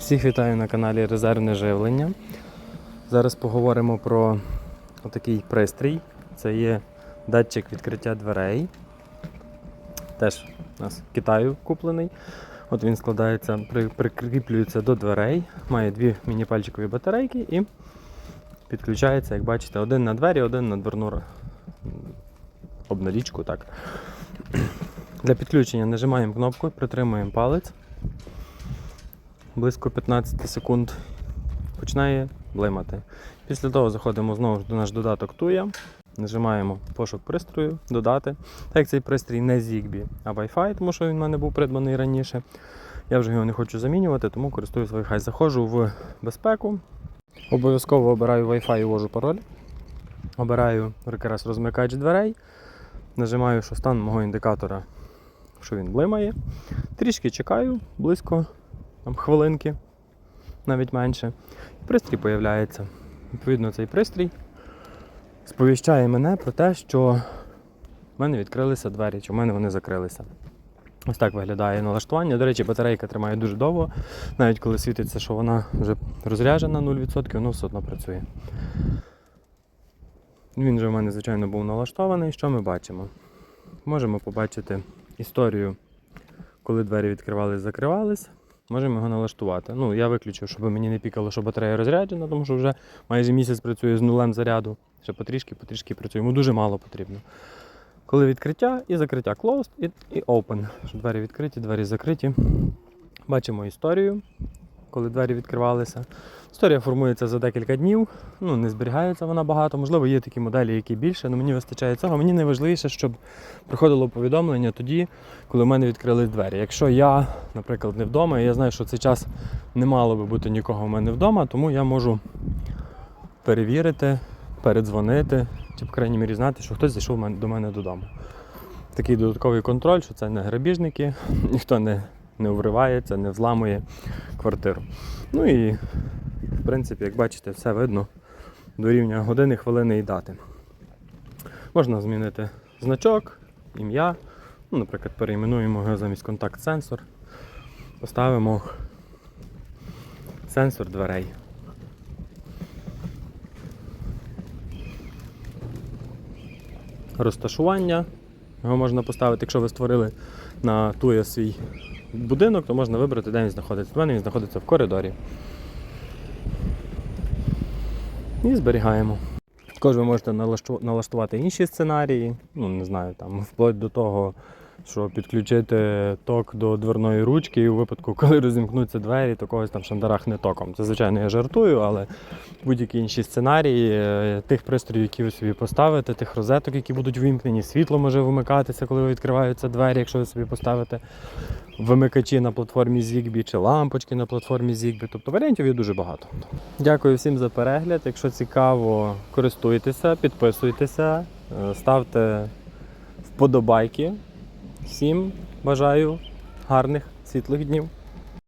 Всіх вітаю на каналі Резервне живлення. Зараз поговоримо про такий пристрій. Це є датчик відкриття дверей. Теж у нас в Китаю куплений. От він складається, при, прикріплюється до дверей, має дві міні-пальчикові батарейки і підключається, як бачите, один на двері, один на дверну обналічку. Так. Для підключення нажимаємо кнопку, притримуємо палець близько 15 секунд починає блимати. Після того заходимо знову до наш додаток Туя, нажимаємо пошук пристрою, додати. Так як цей пристрій не Zigbee, а Wi-Fi, тому що він в мене був придбаний раніше. Я вже його не хочу замінювати, тому користуюсь Wi-Fi. Заходжу в безпеку. Обов'язково обираю Wi-Fi і ввожу пароль. Обираю якраз розмикач дверей. Нажимаю, що стан мого індикатора, що він блимає. Трішки чекаю, близько там, хвилинки, навіть менше. І пристрій появляється. Відповідно, цей пристрій сповіщає мене про те, що в мене відкрилися двері, чи в мене вони закрилися. Ось так виглядає налаштування. До речі, батарейка тримає дуже довго. Навіть коли світиться, що вона вже розряджена 0%, воно все одно працює. Він же в мене, звичайно, був налаштований. Що ми бачимо? Можемо побачити історію, коли двері відкривались, закривались. Можемо його налаштувати. Ну, я виключив, щоб мені не пікало, що батарея розряджена, тому що вже майже місяць працює з нулем заряду. Ще потрішки, потрішки працює. Йому дуже мало потрібно. Коли відкриття і закриття closed і, і open. Двері відкриті, двері закриті. Бачимо історію, коли двері відкривалися. Історія формується за декілька днів. Ну, не зберігається вона багато. Можливо, є такі моделі, які більше, але мені вистачає цього. Мені найважливіше, щоб приходило повідомлення тоді, коли в мене відкрились двері. Якщо я, наприклад, не вдома, і я знаю, що цей час не мало би бути нікого в мене вдома, тому я можу перевірити, передзвонити, чи, по крайній мірі, знати, що хтось зайшов до мене додому. Такий додатковий контроль, що це не грабіжники, ніхто не, не вривається, не взламує квартиру. Ну і, в принципі, як бачите, все видно до рівня години, хвилини і дати. Можна змінити значок, ім'я. Ну, наприклад, перейменуємо його замість контакт-сенсор. Поставимо сенсор дверей. Розташування. Його можна поставити, якщо ви створили на тує свій будинок, то можна вибрати, де він знаходиться. У мене він знаходиться в коридорі. І зберігаємо. Також ви можете налаштувати інші сценарії, ну не знаю, там вплоть до того, що підключити ток до дверної ручки, і у випадку, коли розімкнуться двері, то когось там шандарахне током. Це, звичайно, я жартую, але будь-які інші сценарії е, тих пристроїв, які ви собі поставите, тих розеток, які будуть вимкнені, світло може вимикатися, коли відкриваються двері, якщо ви собі поставите вимикачі на платформі Zigbee чи лампочки на платформі Zigbee. Тобто варіантів є дуже багато. Дякую всім за перегляд. Якщо цікаво, користуйтеся, підписуйтеся, е, ставте вподобайки. Всім бажаю гарних світлих днів.